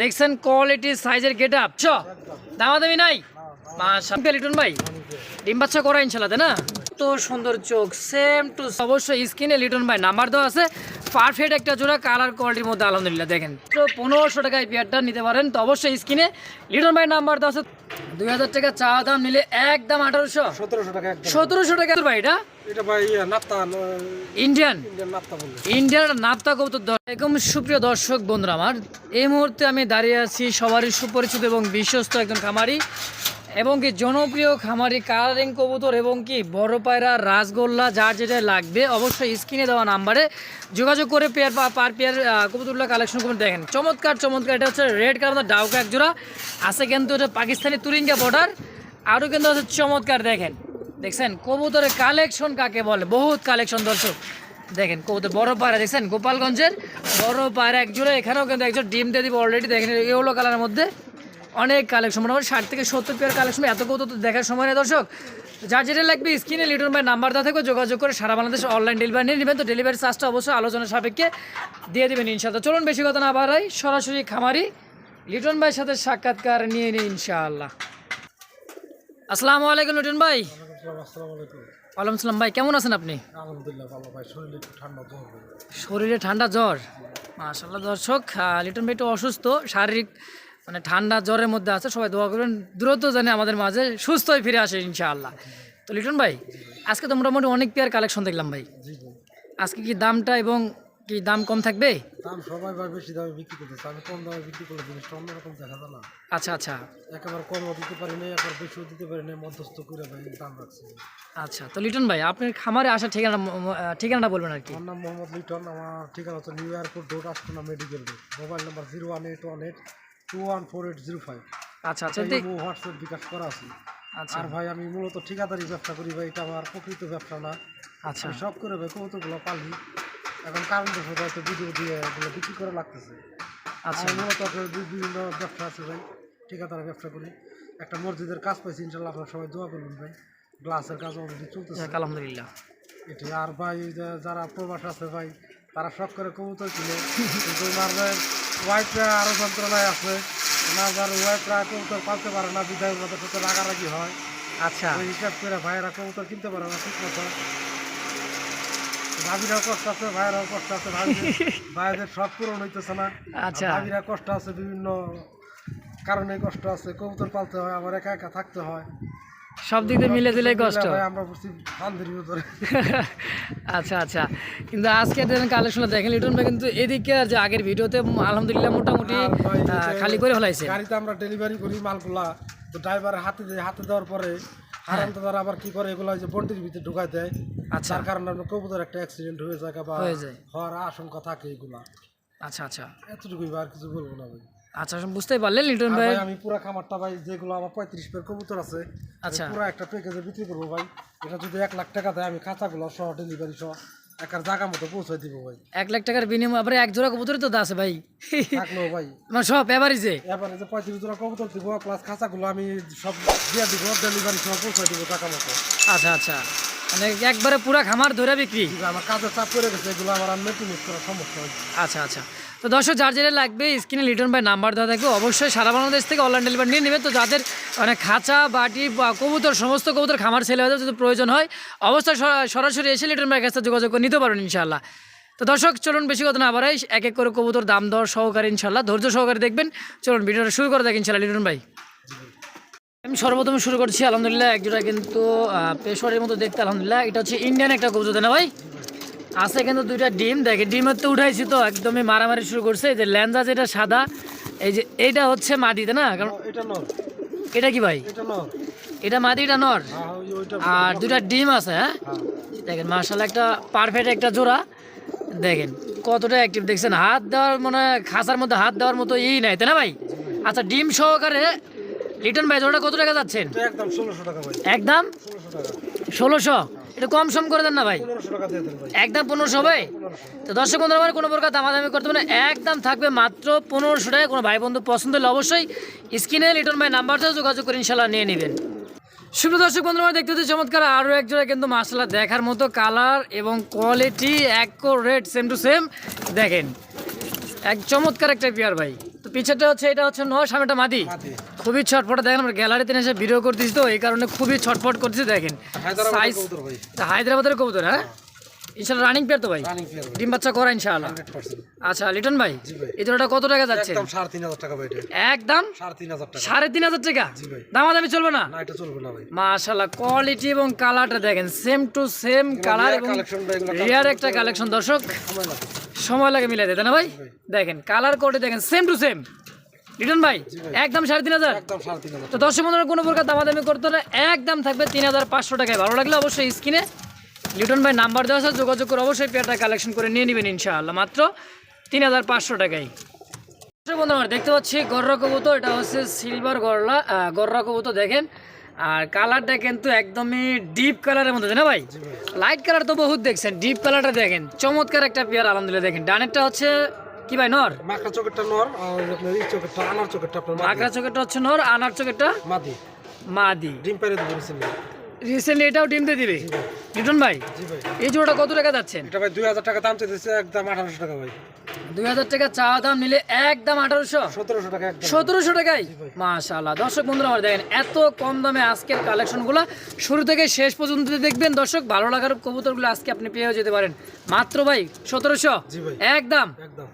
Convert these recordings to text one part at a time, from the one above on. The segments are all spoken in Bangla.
দেখছেন কোয়ালিটি সাইজের গেট আপ চ। দামাদামি নাই? মাশাআল্লাহ লিটন ভাই ডিম বাচ্চা করা ইনশাল্লাহ তাই না? তো সুন্দর চোখ সেম টু অবশ্যই স্কিনে লিটন ভাই নাম্বার দেওয়া আছে। পারফেক্ট একটা জোড়া কালার কোয়ালিটির মধ্যে আলহামদুলিল্লাহ দেখেন। তো পনেরোশো টাকায় পেয়ারটা নিতে পারেন তো অবশ্যই স্কিনে লিটন ভাই নাম্বার দেওয়া আছে। দুই হাজার টাকা চা দাম নিলে একদম আঠারোশো। সতেরোশো টাকা সতেরোশো টাকা ভাই এটা? এটা ভাই নাপ্তা ইন্ডিয়ান? ইন্ডিয়ান নাপ্তা কবুতর একদম সুপ্রিয় দর্শক বন্ধুরা আমার। এই মুহূর্তে আমি দাঁড়িয়ে আছি সবারই সুপরিচিত এবং বিশ্বস্ত একজন খামারি এবং কি জনপ্রিয় খামারি কালারিং কবুতর এবং কি বড় পায়রা রাসগোল্লা যার যেটা লাগবে অবশ্যই স্ক্রিনে দেওয়া নাম্বারে যোগাযোগ করে পেয়ার পার পেয়ার কবুতরগুলো কালেকশন করে দেখেন চমৎকার চমৎকার। এটা হচ্ছে রেড কালার ডাউকা এক জোড়া আছে কিন্তু এটা পাকিস্তানি তুরিঙ্গা বর্ডার আরও কিন্তু আছে চমৎকার দেখেন। দেখছেন, কবুতরের কালেকশন কাকে বলে? বহুত কালেকশন দর্শক। দেখেন, কবুতর বড় পায়রা দেখছেন? গোপালগঞ্জের বড় পায়রা একজোড়া এখানেও কিন্তু একজন ডিম দিয়ে দিব অলরেডি দেখেন ইয়েলো কালারের মধ্যে অনেক কালেকশন মোটামুটি ষাট থেকে সত্তর পেয়ার কালেকশন এত কবুতর তো দেখার সময় নেই দর্শক। যার যেটা লাগবে, স্ক্রিনে লিটন ভাই নাম্বার দেওয়া থাকবে, যোগাযোগ করে সারা বাংলাদেশ অনলাইন ডেলিভারি নিয়ে নেবেন। তো ডেলিভারি চার্জটা অবশ্যই আলোচনা সাপেক্ষে দিয়ে দেবেন ইনশাআল্লাহ। চলুন, বেশি কথা না বাড়াই, সরাসরি খামারি লিটন ভাইয়ের সাথে সাক্ষাৎকার নিয়ে নিই ইনশাআল্লাহ। আসসালামু আলাইকুম লিটন ভাই ওয়ালাইকুম সালাম ভাই কেমন আছেন আপনি? আলহামদুলিল্লাহ ভালো ভাই শরীরে একটু ঠান্ডা হবে শরীরে ঠান্ডা জ্বর? মাশাল্লাহ দর্শক লিটন ভাই একটু অসুস্থ শারীরিক মানে ঠান্ডা জ্বরের মধ্যে আছে সবাই দোয়া করবেন দ্রুত জানে আমাদের মাঝে সুস্থ হয়ে ফিরে আসে ইনশাআল্লাহ। তো লিটন ভাই আজকে তো মোটামুটি অনেক পেয়ার কালেকশন দেখলাম ভাই। আজকে কি দামটা এবং কি দাম কম থাকবে? দাম সবাই বেশি দামে বিক্রি করতেছে আমি কম দামে বিক্রি করলে জিনিসটা অন্যরকম দেখা যায় না। আচ্ছা আচ্ছা। একেবারে কমও দিতে পারি না একবার বেশিও দিতে পারি না মধ্যস্থ করে ভাই দাম রাখছি। আচ্ছা তো লিটন ভাই আপনার খামারে আসার ঠিকানা ঠিকানাটা বলবেন আর কি। আমার নাম মোহাম্মদ লিটন আমার ঠিকানা হচ্ছে new airport road Ashkona medical road mobile number zero one eight one eight two one four eight zero five. আচ্ছা আচ্ছা হোয়াটসঅ্যাপ বিকাশ করা আছে। আচ্ছা। আর ভাই আমি মূলত ঠিকাদারি ব্যবসা করি ভাই এটা আমার প্রকৃত ব্যবসা না। আচ্ছা। সব করে ভাই কৌতুকগুলো পালি। এখন কারণ দেখো হয়তো ভিডিও দিয়ে এগুলো বিক্রি করে লাগতেছে। আচ্ছা। মূলত বিভিন্ন ব্যবসা আছে ভাই। ঠিকাদারি ব্যবসা করি। একটা মসজিদের কাজ পাইছি ইনশাল্লাহ আপনারা সবাই দোয়া করবেন ভাই। গ্লাসের কাজ অলরেডি চলতেছে। আলহামদুলিল্লাহ। এটি আর ভাই যারা প্রবাস আছে ভাই তারা শখ করে কবুতর কিনে। কিন্তু ওনার ওয়াইফরা আরও যন্ত্রণায় আছে ওনার যার ওয়াইফরা কবুতর পালতে পারে না বিদায় ওনাদের সাথে রাগারাগি হয়। আচ্ছা। ওই হিসাব করে ভাইয়েরা কবুতর কিনতে পারে না ঠিক মতো। ভাবিরাও কষ্ট আছে ভাইয়েরাও কষ্ট আছে ভাইদের ভাইদের সব পূরণ হইতেছে না। আচ্ছা। ভাবিরা কষ্ট আছে বিভিন্ন কারণে কষ্ট আছে কবুতর পালতে হয় আবার একা একা থাকতে হয়। সব দিক দিয়ে মিলে দিলে কষ্ট। আচ্ছা আচ্ছা। কিন্তু আজকে কালেকশন দেখেন লিটন ভাই কিন্তু এদিকে আর যে আগের ভিডিওতে আলহামদুলিল্লাহ মোটামুটি আর ভাই আহ, যে- খালি করে ফেলাইছে। গাড়িতে আমরা ডেলিভারি করি মালগুলা তো ড্রাইভার হাতে দেয় হাতে দেওয়ার পরে হারান্ত তারা আবার কি করে এগুলো যে বন্টির ভিতরে ঢুকাই দেয়। আচ্ছা। তার কারণে আপনার কবুতর একটা অ্যাক্সিডেন্ট হয়ে যায় বা হয়ে যায়। হওয়ার আশঙ্কা থাকে এগুলা। আচ্ছা আচ্ছা। এতটুকুই আর কিছু বলব না ভাই। আচ্ছা বুঝতেই পারলেন লিটন ভাই। আমি পুরা খামারটা ভাই যেগুলো আমার পঁয়ত্রিশ পের কবুতর আছে আচ্ছা। পুরো একটা প্যাকেজে বিক্রি করব ভাই। এটা যদি এক লাখ টাকা দেয় আমি খাঁচাগুলো সহ ডেলিভারি সহ একার জায়গা মতো পৌঁছে দিব ভাই। এক লাখ টাকার বিনিময়ে আবার এক জোড়া কবুতরই তো আছে ভাই। থাকলেও ভাই। মানে সব এভারেজে এবারে যে পঁয়ত্রিশ জোড়া কবুতর দিব প্লাস খাঁচাগুলো আমি সব দিয়ে দিব ডেলিভারি সহ পৌঁছে দিব টাকা মতো। আচ্ছা আচ্ছা। মানে একবারে পুরা খামার ধরে বিক্রি। আমার কাজের চাপ পড়ে গেছে এগুলো আমার আর করার সমস্যা আচ্ছা আচ্ছা। তো দর্শক, যার যেটা লাগবে, স্ক্রিনে লিটন ভাই নাম্বার দেওয়া থাকবে। অবশ্যই সারা বাংলাদেশ থেকে অনলাইন ডেলিভারি নিয়ে নেবে। তো যাদের মানে খাঁচা, বাটি, বা কবুতর, সমস্ত কবুতর খামার ছেলে হয়ে যদি প্রয়োজন হয়, অবশ্যই সরা- সরাসরি এসে লিটন ভাইয়ের কাছে যোগাযোগ করে নিতে পারবেন ইনশাল্লাহ তো দর্শক, চলুন বেশি কথা না বাড়াই। এক এক করে কবুতর দাম, দর সহকারে ইনশাল্লাহ ধৈর্য সহকারে দেখবেন। চলুন, ভিডিওটা শুরু করে দেখ ইনশাল্লাহ লিটন ভাই। আমি সর্বপ্রথম শুরু করছি, আলহামদুলিল্লাহ একজোড়া কিন্তু পেশোয়ারের মতো দেখতে, আলহামদুলিল্লাহ। এটা হচ্ছে ইন্ডিয়ান একটা কবুতর না ভাই? আছে কিন্তু দুইটা ডিম। দেখে ডিমের তো উঠাইছি তো একদমই মারামারি শুরু করছে। এই যে ল্যাঞ্জা যেটা সাদা এই যে এইটা হচ্ছে মাটিতে না? কারণ এটা কি ভাই? এটা মাটিটা নর? হ্যাঁ ওইটা আর দুইটা ডিম আছে হ্যাঁ? হ্যাঁ। দেখেন মার্শাল একটা পারফেক্ট একটা জোড়া। দেখেন কতটা অ্যাক্টিভ দেখছেন হাত দেওয়ার মানে খাসার মধ্যে হাত দেওয়ার মতো ই নাই তাই না ভাই? আচ্ছা ডিম সহকারে লিটন ভাই জোড়াটা কত টাকা যাচ্ছেন? একদম ষোলোশো টাকা একদম? ষোলোশো টাকা। ষোলোশো? এটা কম সম করে দেন না ভাই। ভাই একদম পনেরোশো হবে? তো দর্শক বন্ধুরা, আমার কোনো প্রকার দামাদামি করতে না। একদম থাকবে মাত্র পনেরোশো টাকা। কোনো ভাই বন্ধু পছন্দ হলে অবশ্যই স্ক্রিনে লিটন ভাই নাম্বারটাও যোগাযোগ করে ইনশাল্লাহ নিয়ে নেবেন। শুভ দর্শক বন্ধুরা দেখতে চমৎকার আরও এক জোড়া কিন্তু মাসালা দেখার মতো কালার এবং কোয়ালিটি এক রেট সেম টু সেম দেখেন এক চমৎকার একটা পেয়ার ভাই। তো পিছেরটা হচ্ছে এটা হচ্ছে নয় সামনেটা মাদি। খুবই ছটফট দেখেন আমরা গ্যালারিতে এসে ভিডিও করতেছি তো এই কারণে খুবই ছটফট করতেছি দেখেন। সাইজ হায়দ্রাবাদের কবুতর হ্যাঁ? ইনশাল্লাহ রানিং পেয়ার তো ভাই। প্লেয়ার ডিম বাচ্চা করা ইনশাআল্লাহ। আচ্ছা লিটন ভাই। এই জোড়াটা কত টাকা যাচ্ছে? একদম সাড়ে তিন হাজার টাকা ভাই এটা। একদম? সাড়ে তিন হাজার টাকা। জি ভাই। দামাদামি চলবে না? না এটা চলবে না ভাই। মাশাল্লাহ কোয়ালিটি এবং কালারটা দেখেন সেম টু সেম কালার এবং রিয়ার একটা কালেকশন দর্শক। সময় লাগে মিলাই দিতে না ভাই? দেখেন কালার কোডে দেখেন সেম টু সেম রিটন ভাই একদম সাড়ে তিন হাজার? তো দশ বন্ধুরা কোনো প্রকার দামাদামি করতে হলে একদম থাকবে তিন হাজার পাঁচশো টাকায়। ভালো লাগলে অবশ্যই স্ক্রিনে লিটন ভাই নাম্বার দেওয়া আছে যোগাযোগ করে অবশ্যই পেয়ারটা কালেকশন করে নিয়ে নেবেন ইনশাআল্লাহ। মাত্র তিন হাজার পাঁচশো টাকায়। বন্ধু আমার দেখতে পাচ্ছি গররা কবুতর এটা হচ্ছে সিলভার গরলা গররা কবুতর দেখেন। আর কালারটা কিন্তু একদমই ডিপ কালারের মধ্যে না ভাই? লাইট কালার তো বহুত দেখছেন ডিপ কালারটা দেখেন। চমৎকার একটা পেয়ার আলহামদুলিল্লাহ দেখেন। ডানেরটা হচ্ছে কি ভাই নর? মাকড়া চোখেরটা নর আর আপনার এই আনার চোখেরটা আপনার মাকড়া হচ্ছে নর আনার চোখেরটা মাদি। মাদি। ডিম পেড়ে রিসেন্টলি এটাও ডিম দিয়ে দিবে? লিটন ভাই এই জোড়াটা কত টাকা যাচ্ছেন? এটা ভাই দুই হাজার টাকা দাম চাইতেছে একদম আঠারোশো টাকা ভাই। দুই হাজার টাকা চাওয়া দাম নিলে একদম আঠারোশো? সতেরোশো টাকা সতেরোশো টাকায়? মাশাল্লাহ দর্শক বন্ধুরা আমার দেখেন এত কম দামে আজকের কালেকশনগুলো শুরু থেকে শেষ পর্যন্ত দেখবেন। দর্শক ভালো লাগার কবুতরগুলো আজকে আপনি পেয়েও যেতে পারেন। মাত্র ভাই সতেরোশো? একদম। একদম।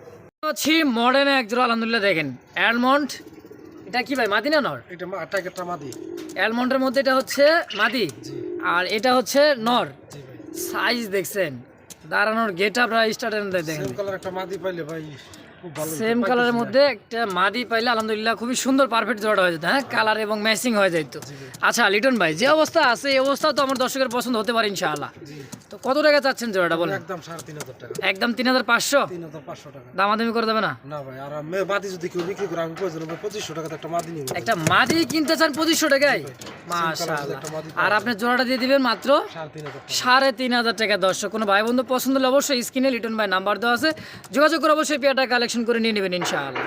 আছি মডার্ন এক জোড়া আলহামদুলিল্লাহ দেখেন। অ্যালমন্ড এটা কি ভাই মাদি না নর? এটা আটা টাইগারটা মাদি। অ্যালমন্ডের মধ্যে এটা হচ্ছে মাদি? আর এটা হচ্ছে নর? সাইজ দেখছেন। দাঁড়ানোর গেট আপ স্টার্টের দেখেন। কালার একটা মাদি পাইলে ভাই। সেম কালারের মধ্যে একটা মাদি পাইলে আলহামদুলিল্লাহ খুবই সুন্দর পারফেক্ট জোড়া হয়ে যেত হ্যাঁ? কালার এবং ম্যাচিং হয়ে যেত আচ্ছা লিটন ভাই যে অবস্থা আছে এই অবস্থা তো আমার দর্শকের পছন্দ হতে পারে ইনশাআল্লাহ। তো কত টাকা চাচ্ছেন জোড়াটা বলেন? একদম সাড়ে তিন হাজার টাকা। একদম তিন হাজার পাঁচশো? তিন হাজার পাঁচশো টাকা। দামাদামি করে দেবে না? না ভাই আর মাদি যদি কেউ বিক্রি করে আমি পঁচিশশো টাকা একটা মাদি নিব। একটা মাদি কিনতে চান পঁচিশশো টাকায়? আর আপনি জোড়াটা দিয়ে দিবেন মাত্র সাড়ে তিন হাজার টাকা। দর্শক। কোনো ভাই বন্ধু পছন্দ হলে অবশ্যই স্ক্রিনে লিটন ভাই নাম্বার দেওয়া আছে। যোগাযোগ করে অবশ্যই পেয়ারটা কালেকশন করে নিয়ে নেবেন ইনশাআল্লাহ।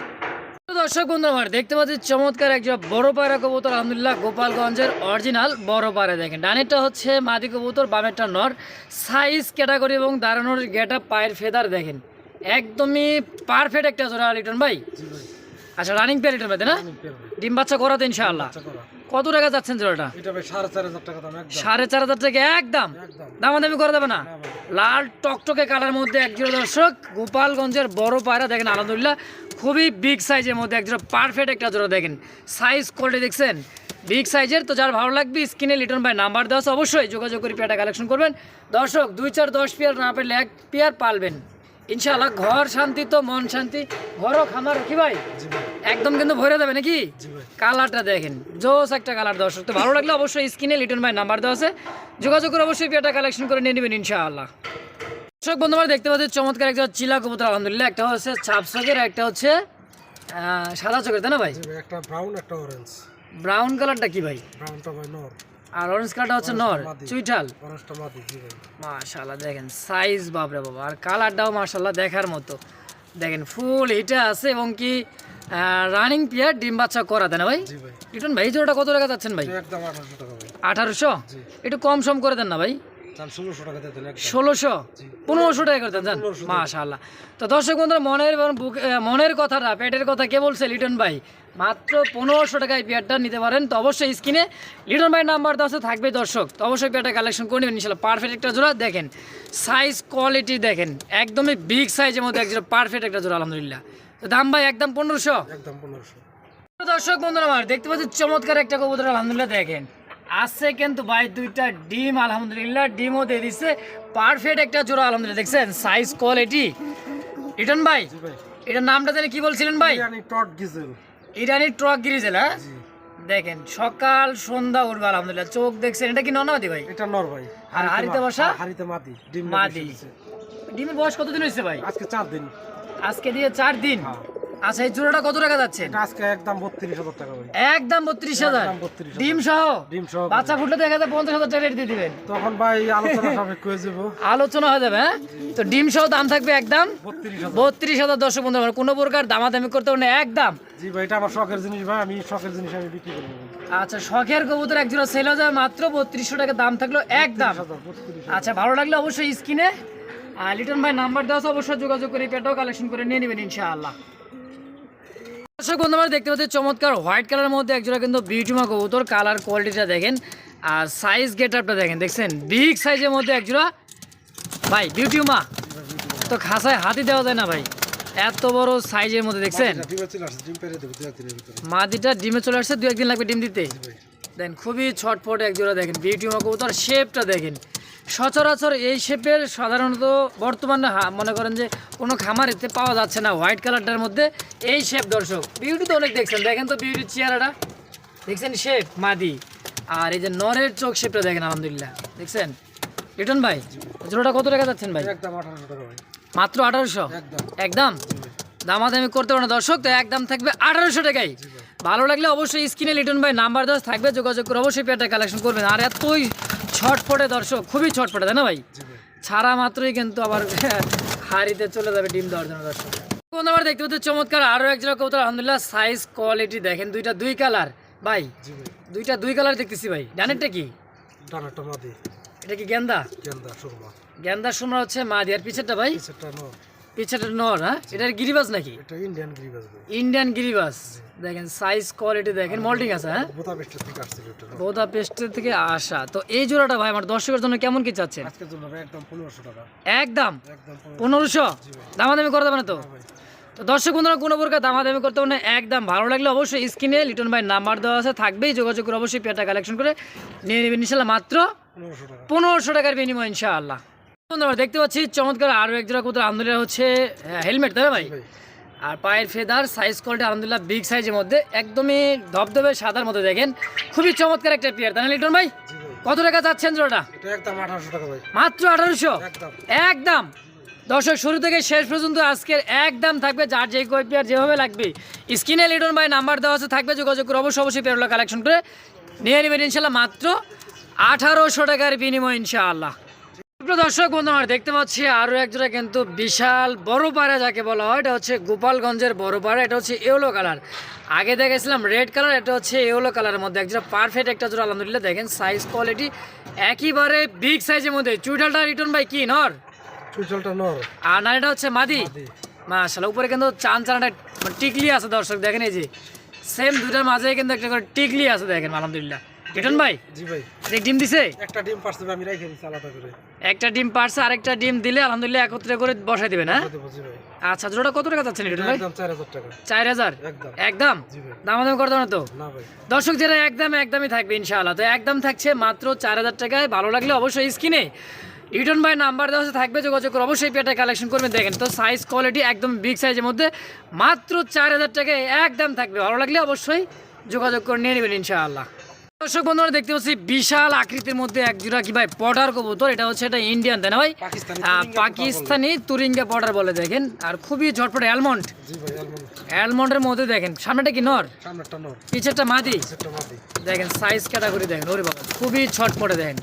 দর্শক বন্ধু আমার দেখতে পাচ্ছি চমৎকার একজন বড় পায়রা কবুতর আলহামদুলিল্লাহ গোপালগঞ্জের অরিজিনাল বড় পায়রা দেখেন। ডানেরটা হচ্ছে মাদি কবুতর বামেরটা নর। সাইজ ক্যাটাগরি এবং দাঁড়ানোর গেটা পায়ের ফেদার দেখেন। একদমই পারফেক্ট একটা জোড়া ভাই। ভাই। আচ্ছা রানিং পেয়ার লিটন ভাই না? ডিম বাচ্চা করাতে ইনশাআল্লাহ। কত টাকা যাচ্ছেন জোড়াটা সাড়ে চার হাজার টাকা দাম একদম। দামাদামি করে দেবে না? লাল টকটকে কালার মধ্যে একজন দর্শক গোপালগঞ্জের বড় পায়রা দেখেন আলহামদুলিল্লাহ। খুবই বিগ সাইজের মধ্যে একজন পারফেক্ট একটা জোড়া দেখেন। সাইজ কোয়ালিটি দেখছেন? বিগ সাইজের তো যার ভালো লাগবে স্ক্রিনে লিটন ভাই নাম্বার দেওয়া অবশ্যই যোগাযোগ করে পেয়ারটা কালেকশন করবেন। দর্শক দুই চার দশ পেয়ার না পেলে এক পেয়ার পালবেন। ইনশাআল্লাহ ঘর শান্তি তো মন শান্তি। ঘরও খামার কি ভাই? একদম কিন্তু ভরে দেবে নাকি? কালারটা দেখেন জোস একটা কালার দর্শক। তো ভালো লাগলে অবশ্যই স্ক্রিনে লিটন ভাই নাম্বার দেওয়া আছে। যোগাযোগ করে অবশ্যই পেয়ারটা কালেকশন করে নিয়ে নেবেন ইনশাআল্লাহ। দর্শক বন্ধুরা দেখতে পাচ্ছি চমৎকার একটা চিলা কবুতর আলহামদুলিল্লাহ। একটা হচ্ছে ছাপ চোখের একটা হচ্ছে সাদা চোখের তাই না ভাই? ভাই একটা ব্রাউন একটা অরেঞ্জ ব্রাউন কালারটা কি ভাই? ব্রাউনটা ভাই নর। আর অরেঞ্জ কালারটা হচ্ছে নর। চুইঠাল। মাশাল্লাহ দেখেন সাইজ বাপরে বাবা। আর কালারটাও মাশাল্লাহ দেখার মতো। দেখেন ফুল এটা আছে এবং কি রানিং পিয়ার ডিম বাচ্চা করা তাই না ভাই? জি ভাই। জোড়াটা কত টাকা যাচ্ছেন ভাই? আঠারোশো একটু কম সম করে দেন না ভাই। ষোলোশো দেন পনেরোশো টাকা করে দেন মাশাল্লাহ তো দর্শক বন্ধুরা মনের মনের কথাটা পেটের কথা কে বলছে লিটন ভাই? মাত্র পনেরোশো টাকায় পেয়ারটা নিতে পারেন। তো অবশ্যই স্ক্রিনে লিটন ভাই নাম্বার দশে থাকবে দর্শক। তো অবশ্যই পেয়ারটা কালেকশন করে নেবেন ইনশাল্লাহ পারফেক্ট একটা জোড়া। দেখেন সাইজ কোয়ালিটি দেখেন একদমই বিগ সাইজের মধ্যে একজন পারফেক্ট একটা জোড়া আলহামদুলিল্লাহ। তো দাম ভাই একদম পনেরোশো? একদম পনেরোশো। দর্শক বন্ধুরা আমার দেখতে পাচ্ছি চমৎকার একটা কবুতর আলহামদুলিল্লাহ দেখেন। আছে কিন্তু ভাই দুইটা ডিম আলহামদুলিল্লাহ ডিমও দিয়ে দিচ্ছে পারফেক্ট একটা জোড়া আলহামদুলিল্লাহ দেখছেন? সাইজ কোয়ালিটি রিটন ভাই এটার নামটা জানি কি বলছিলেন ভাই? টট গিজেল। ইরানি ট্রক গিরিজেল হ্যাঁ? দেখেন সকাল সন্ধ্যা উঠবে আলহামদুলিল্লাহ। চোখ দেখছেন এটা কি ননামাদি ভাই? এটা নর ভাই। আর হাড়িতে বসা? হাড়িতে মাদি। ডিম মাদি। ডিমের বয়স কতদিন হয়েছে ভাই? আজকে চার দিন। আজকে দিয়ে চার দিন? হ্যাঁ। আচ্ছা এই জোড়াটা কত টাকা যাচ্ছে? আজকে একদম বত্রিশ হাজার টাকা একদম বত্রিশ হাজার? একদম 32,000 ডিম সহ? ডিম সহ। বাচ্চা ফুটলে দেখা যায় পঞ্চাশ হাজার টাকা রেট দিয়ে দিবেন। তখন ভাই আলোচনা সাপেক্ষ হয়ে যাব। আলোচনা হয়ে যাবে হ্যাঁ? তো ডিম সহ দাম থাকবে একদম বত্রিশ হাজার। কোনো প্রকার দামাদামি করতে হবে না একদম। জি ভাই এটা আমার শখের জিনিস ভাই আমি শখের জিনিস আমি বিক্রি করব আচ্ছা শখের কবুতর এক জোড়া সেল হয়ে যাবে মাত্র বত্রিশশো টাকা দাম থাকল একদম। আচ্ছা ভালো লাগলে অবশ্যই স্ক্রিনে লিটন ভাই নাম্বার দেওয়া অবশ্যই যোগাযোগ করে পেটাও কালেকশন করে নিয়ে নেবেন ইনশাআল্লাহ। দর্শক বন্ধু আমরা দেখতে পাচ্ছি চমৎকার হোয়াইট কালারের মধ্যে একজোড়া কিন্তু বিউটিমা কবুতর কালার কোয়ালিটিটা দেখেন আর সাইজ গেট আপটা দেখেন দেখছেন? বিগ সাইজের মধ্যে একজোড়া ভাই বিউটিমা তো খাসায় হাতি দেওয়া যায় না ভাই এত বড় সাইজের মধ্যে দেখছেন? মাদিটা ডিমে চলে আসছে দু একদিন লাগবে ডিম দিতে। দেখেন খুবই ছটফট একজোড়া দেখেন বিউটিমা কবুতর শেপটা দেখেন। সচরাচর এই শেপের সাধারণত বর্তমানে মনে করেন যে কোনো খামারেতে পাওয়া যাচ্ছে না হোয়াইট কালারটার মধ্যে এই শেপ দর্শক। বিউটি তো অনেক দেখছেন দেখেন তো বিউটির চেহারাটা। দেখছেন শেপ মাদি। আর এই যে নরের চোখ শেপটা দেখেন আলহামদুলিল্লাহ। দেখছেন? রিটন ভাই জোড়াটা কত টাকা যাচ্ছেন ভাই? মাত্র আঠারোশো? একদম। দামাদামি করতে পারে না দর্শক তো একদম থাকবে আঠারোশো টাকাই ভালো লাগলে অবশ্যই স্ক্রিনে লিটন ভাই নাম্বার দেওয়া থাকবে যোগাযোগ করে অবশ্যই পেয়ারটা কালেকশন করবেন। আর এতই ছটফটে দর্শক খুবই ছটফটে তাই না ভাই? ছাড়া মাত্রই কিন্তু আবার হাড়িতে চলে যাবে ডিম দেওয়ার জন্য দর্শক। বন্ধু আমার দেখতে পাচ্ছি চমৎকার আরও এক জোড়া কবুতর আলহামদুলিল্লাহ সাইজ কোয়ালিটি দেখেন দুইটা দুই কালার ভাই দুইটা দুই কালার দেখতেছি ভাই। ডানেরটা কি? মাদি। এটা কি গেন্দা? গেন্দা সুরমা। গেন্দা সোনা হচ্ছে মা দিয়ার পিছেরটা ভাই? পিছেরটা নো পিছেরটা নর হ্যাঁ? এটার গিরিবাজ নাকি? এটা ইন্ডিয়ান গ্রিবাস ইন্ডিয়ান গিরিবাস দেখেন সাইজ কোয়ালিটি দেখেন মল্টিং আছে হ্যাঁ? বোতা পেস্টের থেকে আসছিল এটা। বোদা পেস্টের থেকে আসা। তো এই জোড়াটা ভাই আমার দর্শকের জন্য কেমন কি চাচ্ছেন? আজকের জন্য একদম পনেরোশো টাকা। একদম? একদম পনেরোশো। দামাদামি করে দেবে না তো? তো দর্শক বন্ধুরা কোনো প্রকার দামাদামি করতে হবে না একদম। ভালো লাগলে অবশ্যই স্ক্রিনে লিটন ভাই নাম্বার দেওয়া আছে থাকবেই যোগাযোগ করে অবশ্যই পেয়ারটা কালেকশন করে নিয়ে নেবেন ইনশাল্লাহ। মাত্র পনেরোশো টাকার বিনিময় ইনশাআল্লাহ। বন্ধুরা দেখতে পাচ্ছি চমৎকার আরও এক জোড়া কোথাও আলহামদুলিল্লাহ হচ্ছে হেলমেট তাই ভাই? আর পায়ের ফেদার সাইজ কোয়ালিটি আলহামদুলিল্লাহ বিগ সাইজের মধ্যে একদমই ধবধবে সাদার মধ্যে দেখেন। খুবই চমৎকার একটা পেয়ার তাই না লিটন ভাই? কত টাকা চাচ্ছেন জোড়াটা? এটা একদম আঠারোশো টাকা ভাই। মাত্র আঠারোশো? একদম। একদম। দর্শক শুরু থেকে শেষ পর্যন্ত আজকের একদম থাকবে যার যে কয় পেয়ার যেভাবে লাগবে। স্ক্রিনে লিটন ভাই নাম্বার দেওয়া আছে থাকবে যোগাযোগ করে অবশ্যই অবশ্যই পেয়ারগুলো কালেকশন করে। নিয়ে নেবেন ইনশাল্লাহ মাত্র আঠারোশো টাকার বিনিময় ইনশাআল্লাহ। দর্শক বন্ধু আমার দেখতে পাচ্ছি আরও একজোড়া কিন্তু বিশাল বড় পাড়া যাকে বলা হয়। এটা হচ্ছে গোপালগঞ্জের বড় পাড়া এটা হচ্ছে ইয়েলো কালার। আগে দেখেছিলাম রেড কালার এটা হচ্ছে ইয়েলো কালারের মধ্যে। একজোড়া পারফেক্ট একটা জোড়া আলহামদুলিল্লাহ। দেখেন সাইজ কোয়ালিটি একেবারে বিগ সাইজের মধ্যে। চুইটালটা রিটার্ন ভাই কি? নর? চুচলটা নর। আর নারীটা হচ্ছে মাদি। মাশাল্লাহ উপরে কিন্তু চান চানাটা টিকলি আছে দর্শক দেখেন এই যে। সেম দুটার মাঝে কিন্তু একটা করে টিকলি আছে দেখেন আলহামদুলিল্লাহ। ভাই? জি ভাই। ডিম দিছে? একটা ডিম পারছে আমি রেখে দিচ্ছি আলাদা করে। একটা ডিম পারছে আরেকটা ডিম দিলে আলহামদুলিল্লাহ একত্রে করে বসাই দিবেন হ্যাঁ আচ্ছা জোড়াটা কত টাকা রিটার্ন ভাই? একদম চার হাজার টাকা। চার হাজার? একদম। দামাদামি করতে না তো? না ভাই। দর্শক যেটা একদম একদমই থাকবে ইনশাআল্লাহ। তো একদম থাকছে মাত্র চার হাজার টাকায়। ভালো লাগলে অবশ্যই স্ক্রিনে ইউটন ভাই নাম্বার দেওয়া থাকবে যোগাযোগ করে অবশ্যই পেটা কালেকশন করবেন। দেখেন তো সাইজ কোয়ালিটি একদম বিগ সাইজের মধ্যে মাত্র চার হাজার টাকায় একদম থাকবে। ভালো লাগলে অবশ্যই যোগাযোগ করে নিয়ে নেবেন ইনশাআল্লাহ। দর্শক বন্ধুরা দেখতে পাচ্ছি বিশাল আকৃতির মধ্যে এক জোড়া কি ভাই পটার কবুতর? এটা হচ্ছে এটা ইন্ডিয়ান তাই না ভাই? পাকিস্তানি তুরিঙ্গা পটার বলে দেখেন। আর খুবই ঝটপট অ্যালমন্ড অ্যালমন্ডের মধ্যে দেখেন। সামনেটা কি নর? পিছেরটা মাদি? দেখেন সাইজ ক্যাটাগরি দেখেন। ওরে বাবা খুবই ছটপটে দেখেন।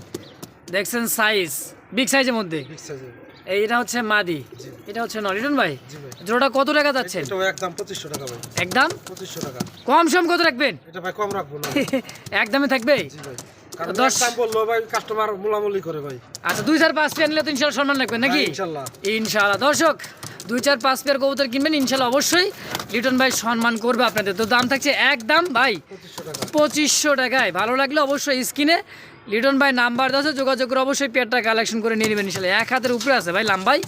দেখছেন সাইজ বিগ সাইজের মধ্যে? এইটা হচ্ছে মাদি। এটা হচ্ছে নলিটন ভাই জোড়াটা কত টাকা এটাও একদম পঁচিশশো টাকা ভাই। একদম? পঁচিশশো টাকা। কম সম কত রাখবেন? এটা ভাই কম রাখব না। একদমই থাকবে? জি ভাই। কারণ দশ- দাম বলল ভাই কাস্টমার মোলামুলি করে ভাই। আচ্ছা দুই চার পাঁচ পেয়ার নিলে তো ইনশাল্লাহ সম্মান রাখবেন নাকি? হ্যাঁ, ইনশাল্লাহ। ইনশাল্লাহ। দর্শক দুই চার পাঁচ পেয়ার কবুতর কিনবেন ইনশাল্লাহ অবশ্যই লিটন ভাই সম্মান করবে আপনাদের। তো দাম থাকছে একদম ভাই পঁচিশশো পঁচিশশো টাকায়। ভালো লাগলে অবশ্যই স্ক্রিনে লিটন ভাই নাম্বার আছে যোগাযোগ করে অবশ্যই পেয়ারটা কালেকশন করে নিয়ে নেবেন ইনশাল্লাহ। এক হাতের উপরে আছে ভাই লাম্বাই।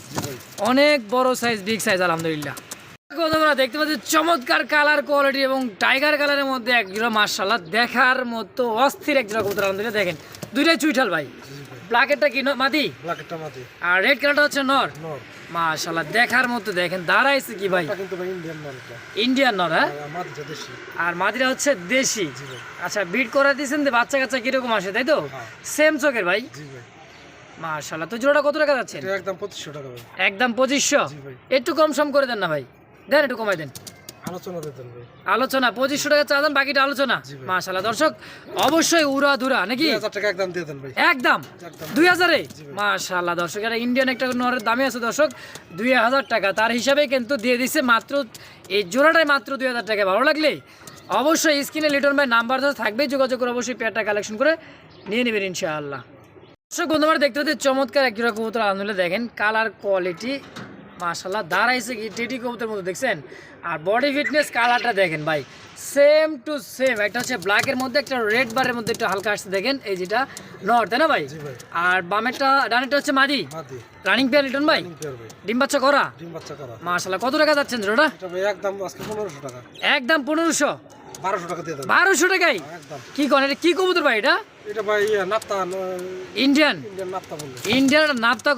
অনেক বড় সাইজ বিগ সাইজ আলহামদুলিল্লাহ। তোমরা দেখতে পাচ্ছি চমৎকার কালার কোয়ালিটি এবং টাইগার কালারের মধ্যে এক জোড়া মার্শাল্লাহ দেখার মতো অস্থির এক জোড়া কবুতর আলহামদুলিল্লাহ। দেখেন দুইটাই চুইঠাল ভাই। ব্ল্যাকেটটা কি মাদি? মাদি। আর রেড কালারটা হচ্ছে নর। নর। মার্শাল্লাহ দেখার মতো দেখেন দাঁড়াইছে কি ভাই? কিন্তু ভাই ইন্ডিয়ান নর ইন্ডিয়ান নর হ্যাঁ? আর দেশি। আর মাদিরা হচ্ছে দেশি। আচ্ছা বিট করে দিয়েছেন বাচ্চা কাচ্চা কীরকম আসে তাই তো? হ্যাঁ। সেম চোখের ভাই? জি ভাই। তো জোড়াটা কত টাকা যাচ্ছে একদম পঁচিশশো টাকা ভাই। একদম পঁচিশশো? জি ভাই। একটু কম সম করে দেন না ভাই। দেন একটু কমাই দেন। আলোচনা পঁচিশশো টাকা চা বাকিটা আলোচনা। মাশাল্লাহ দর্শক অবশ্যই উড়া দুরা নাকি? একদম। দুই হাজারে? মাশাল্লাহ দর্শক এটা ইন্ডিয়ান একটা নরের দামে আছে দর্শক। দুই হাজার টাকা তার হিসাবে কিন্তু দিয়ে দিচ্ছে মাত্র এই জোড়াটাই মাত্র দুই হাজার টাকা। ভালো লাগলে অবশ্যই স্ক্রিনে লিটন ভাই নাম্বার তো থাকবেই যোগাযোগ করে অবশ্যই পেয়ারটা কালেকশন করে নিয়ে নেবেন ইনশাআল্লাহ। দর্শক বন্ধুরা দেখতে চমৎকার এক জোড়া কবুতর দেখেন কালার কোয়ালিটি মাশাল্লাহ দাঁড়াইছে কি টেটি কবুতর মতো দেখছেন? আর বডি ফিটনেস কালারটা দেখেন ভাই সেম টু সেম একটা হচ্ছে ব্ল্যাকের মধ্যে একটা রেড বারের মধ্যে একটু হালকা আসছে দেখেন এই যেটা নর তাই না ভাই? আর বামেরটা ডানেরটা হচ্ছে মাদি। রানিং পেয়ার রিটার্ন ভাই? ডিম বাচ্চা করা? ডিম বাচ্চা করা। মাশাল্লাহ কত টাকা যাচ্ছেন ওটা? একদম আজকে পনেরোশো টাকা। একদম পনেরোশো? বারোশো টাকা দিয়ে বারোশো টাকাই কি করেন এটা? কি কবুতর ভাই এটা? এটা ভাই নাপ্তা ইন্ডিয়ান? ইন্ডিয়ান নাপ্তা বললে ইন্ডিয়ান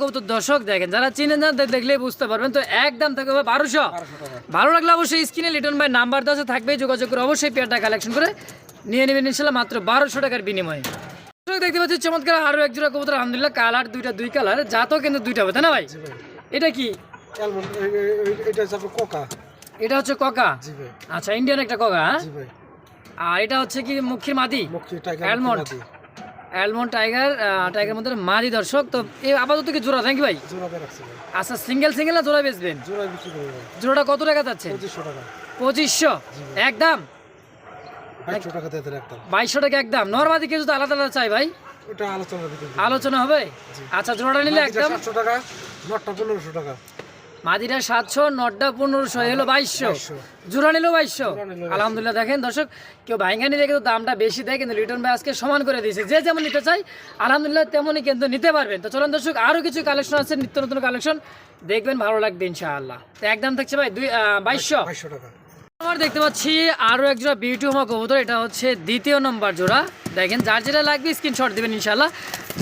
কবুতর। দর্শক দেখেন যারা চিনেন না দেখলেই বুঝতে পারবেন। তো একদম থাকবে বারোশো। বারোশো ভালো লাগলে অবশ্যই স্ক্রিনে লিটন ভাই নাম্বার দশে থাকবে যোগাযোগ করে অবশ্যই পেয়ারটা কালেকশন করে নিয়ে নেবেন ইনশাল্লাহ মাত্র বারোশো টাকার বিনিময়ে। দর্শক দেখতে পাচ্ছি চমৎকার আরও এক জোড়া কবুতর আলহামদুলিল্লাহ কালার দুইটা দুই কালার জাতও কিন্তু দুইটা হবে তাই না ভাই? এটা কি? এটা কোকা। এটা হচ্ছে ককা? জি ভাই। আচ্ছা ইন্ডিয়ান একটা ককা হ্যাঁ? জি ভাই। আর এটা হচ্ছে কি মুখির মাদি? অ্যালমন্ড। অ্যালমন্ড টাইগার টাইগার মধ্যে মাদি দর্শক। তো এই আপাতত কি জোড়া? থ্যাংক ভাই। আচ্ছা সিঙ্গেল সিঙ্গেল না জোড়া বেচবেন? জোড়াটা কত টাকা যাচ্ছে? পঁচিশশো একদম? বাইশশো টাকা একদম। বাইশশো টাকা একদম। নর্মাদি কেউ যদি আলাদা আলাদা চাই ভাই। আলোচনা হবে? আচ্ছা জোড়াটা নিলে একদম? টাকা নটটা পনেরোশো টাকা। মাদিরা সাতশো নটটা পনেরোশো এলো বাইশশো। বাইশশো। জোড়া নিলেও বাইশশো। আলহামদুলিল্লাহ দেখেন দর্শক কেউ ভাইঙ্গা নিলে কিন্তু দামটা বেশি দেয় কিন্তু রিটার্ন ভাই আজকে সমান করে দিয়েছে। যে যেমন নিতে চাই আলহামদুলিল্লাহ তেমনই কিন্তু নিতে পারবেন। তো চলুন দর্শক আরও কিছু কালেকশন আছে নিত্য নতুন কালেকশন দেখবেন ভালো লাগবে ইনশাআল্লাহ। তো একদম থাকছে ভাই দুই বাইশশো। বাইশশো টাকা। আমার দেখতে পাচ্ছি আরও এক জোড়া বিউটি হোমা কবুতর এটা হচ্ছে দ্বিতীয় নম্বর জোড়া। দেখেন যার যেটা লাগবে স্ক্রিনশট দেবেন ইনশাল্লাহ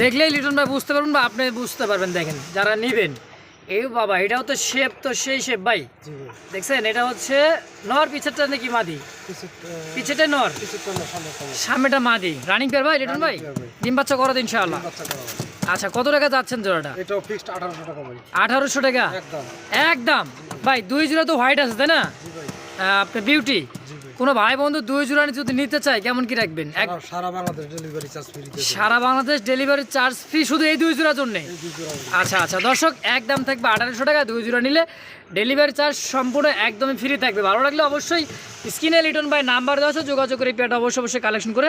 দেখলেই লিটন ভাই বুঝতে পারবেন বা আপনি বুঝতে পারবেন দেখেন যারা নেবেন। এই বাবা এটাও তো শেপ তো সেই শেপ ভাই। দেখছেন এটা হচ্ছে নর পিছেরটা নাকি মাদি? পিছেটা নর। সামনেটা মাদি। রানিং পেয়ার ভাই লিটন ভাই? ডিম বাচ্চা করো দিন ইনশাআল্লাহ। আচ্ছা কত টাকা যাচ্ছেন জোড়াটা? এটাও ফিক্সড আঠারোশো টাকা ভাই। আঠারোশো টাকা? একদম। একদম। ভাই দুই জোড়া তো হোয়াইট আছে তাই না? আপনার বিউটি কোনো ভাই বন্ধু দুই জোড়া যদি নিতে চায় কেমন কি রাখবেন? এক সারা- বাংলাদেশ ডেলিভারি চার্জ ফ্রি সারা বাংলাদেশ ডেলিভারি চার্জ ফ্রি শুধু এই দুই জোড়ার জন্য। আচ্ছা আচ্ছা দর্শক একদম থাকবে আঠারোশো টাকা দুই জোড়া নিলে ডেলিভারি চার্জ সম্পূর্ণ একদমই ফ্রি থাকবে। ভালো লাগলে অবশ্যই স্ক্রিনে লিটন ভাই নাম্বার দেওয়া আছে যোগাযোগ করে পেটা অবশ্যই অবশ্যই কালেকশন করে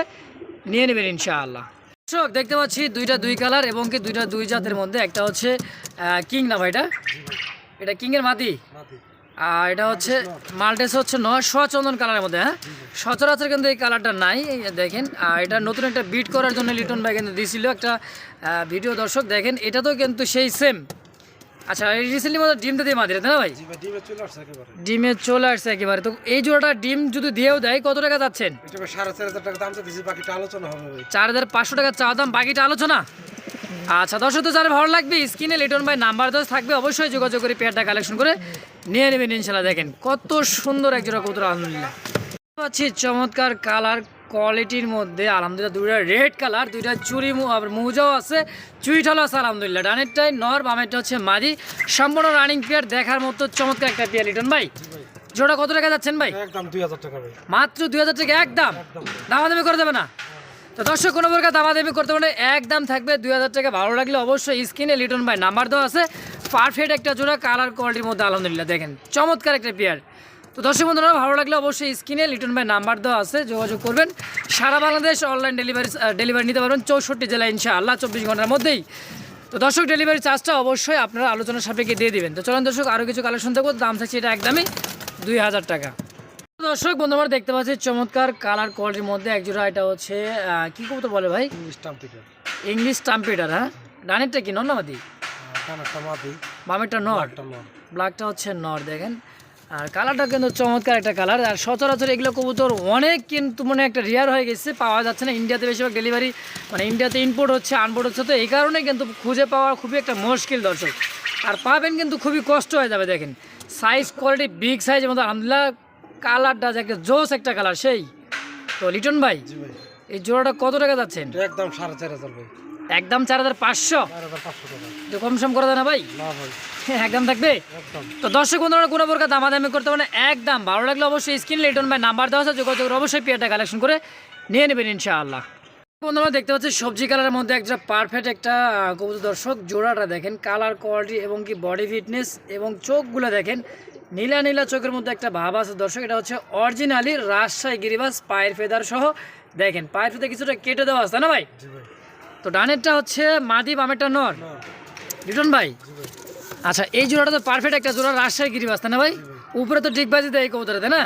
নিয়ে নেবেন ইনশাআল্লাহ। দর্শক দেখতে পাচ্ছি দুইটা দুই কালার এবং কি দুইটা দুই জাতের মধ্যে একটা হচ্ছে কিং না ভাইটা এটা? কিংয়ের মাদি? মাটি। আর এটা হচ্ছে মাল্টেস হচ্ছে নয় সচন্দন কালারের মধ্যে হ্যাঁ? সচরাচর কিন্তু এই কালারটা নাই দেখেন। আর এটা নতুন একটা বিট করার জন্য লিটন ভাই কিন্তু দিয়েছিল একটা ভিডিও দর্শক। দেখেন এটা তো কিন্তু সেই সেম আচ্ছা রিসেন্টলি মতো ডিম দিয়ে মাদিরে তাই না ভাই? ডিমে চলে আসছে একেবারে। তো এই জোড়াটা ডিম যদি দিয়েও দেয় কত টাকা যাচ্ছেন? চার হাজার চার পাঁচশো টাকা চাওয়া দাম বাকিটা আলোচনা। আচ্ছা দর্শক তো যারা ভালো লাগবে স্ক্রিনে লিটন ভাই নাম্বার দশ থাকবে অবশ্যই যোগাযোগ করে পেয়ারটা কালেকশন করে নিয়ে নেবেন ইনশাল্লাহ দেখেন কত সুন্দর এক জোড়া কবুতর আলহামদুলিল্লাহ। পাচ্ছি চমৎকার কালার কোয়ালিটির মধ্যে আলহামদুলিল্লাহ দুইটা রেড কালার দুইটা চুরি আবার মৌজাও আছে চুইঠালো আছে আলহামদুলিল্লাহ। ডানেরটাই নর বামেরটা হচ্ছে মাদি সম্পূর্ণ রানিং পেয়ার দেখার মতো চমৎকার একটা পেয়ার লিটন ভাই। জোড়া কত টাকা যাচ্ছেন ভাই? একদম দুই হাজার টাকা মাত্র দুই হাজার টাকা একদম? একদম। দামাদামি করে দেবে না? তো দর্শক কোনো প্রকার দামাদামি করতে পারে একদম থাকবে দুই হাজার টাকা। ভালো লাগলে অবশ্যই স্ক্রিনে লিটন ভাই নাম্বার দেওয়া আছে। পারফেক্ট একটা জোড়া কালার কোয়ালিটির মধ্যে আলহামদুলিল্লাহ দেখেন চমৎকার একটা পেয়ার তো দর্শক বন্ধুরা ভালো লাগলে অবশ্যই স্ক্রিনে লিটন ভাই নাম্বার দেওয়া আছে যোগাযোগ করবেন। সারা বাংলাদেশ অনলাইন ডেলিভারি ডেলিভারি নিতে পারবেন চৌষট্টি জেলা ইনশাআল্লাহ চব্বিশ ঘণ্টার মধ্যেই। তো দর্শক ডেলিভারি চার্জটা অবশ্যই আপনারা আলোচনা সাপেক্ষে দিয়ে দিবেন। তো চলুন দর্শক আরও কিছু কালেকশন দেখব। দাম থাকছে এটা একদমই দুই হাজার টাকা। দর্শক বন্ধু আমরা দেখতে পাচ্ছি চমৎকার কালার কোয়ালিটির মধ্যে একজোড়া এটা হচ্ছে কী কি কবুতর বলে ভাই? স্টাম্প থেকে ইংলিশ টাম্পিটার হ্যাঁ? ডানেরটা কি নন্নামাদি বামেরটা নর। ব্ল্যাকটা হচ্ছে নর দেখেন। আর কালারটা কিন্তু চমৎকার একটা কালার। আর সচরাচর এগুলো কবুতর অনেক কিন্তু মানে একটা রেয়ার হয়ে গেছে পাওয়া যাচ্ছে না। ইন্ডিয়াতে বেশিরভাগ ডেলিভারি মানে ইন্ডিয়াতে ইম্পোর্ট হচ্ছে আনপোর্ট হচ্ছে। তো এই কারণে কিন্তু খুঁজে পাওয়া খুবই একটা মুশকিল দর্শক। আর পাবেন কিন্তু খুবই কষ্ট হয়ে যাবে দেখেন। সাইজ কোয়ালিটি বিগ সাইজের মধ্যে আলহামদুলিল্লাহ কালারটা যে একটা জোস একটা কালার সেই। তো লিটন ভাই এই জোড়াটা কত টাকা যাচ্ছেন? একদম সাড়ে চার হাজার ভাই। একদম চার হাজার পাঁচশো? একটু কম সম করে দেয় না ভাই। একদম থাকবে? তো দর্শক বন্ধুরা কোনো প্রকার দামাদামি করতে পারেন একদম ভালো লাগলে অবশ্যই স্ক্রিন লিটন ভাই নাম্বার দেওয়া আছে যোগাযোগ অবশ্যই পেয়ারটা কালেকশন করে নিয়ে নেবেন ইনশাআল্লাহ। বন্ধুরা দেখতে পাচ্ছি সবজি কালারের মধ্যে একটা পারফেক্ট একটা কবুতর দর্শক জোড়াটা দেখেন কালার কোয়ালিটি এবং কি বডি ফিটনেস এবং চোখগুলো দেখেন নীলা নীলা চোখের মধ্যে একটা ভাব আছে দর্শক এটা হচ্ছে অরিজিনালি রাজশাহী গিরিবাস পায়ের ফেদার সহ। দেখেন পায়ের ফেদার কিছুটা কেটে দেওয়া আছে না ভাই। তো ডানেরটা হচ্ছে মাদি বামেরটা নর। না লিটন ভাই? আচ্ছা এই জোড়াটা তো পারফেক্ট একটা জোড়া রাজশাহী গিরিবাস তাই না ভাই? উপরে তো ডিগবাজি দেয় এই কবুতরে তাই না?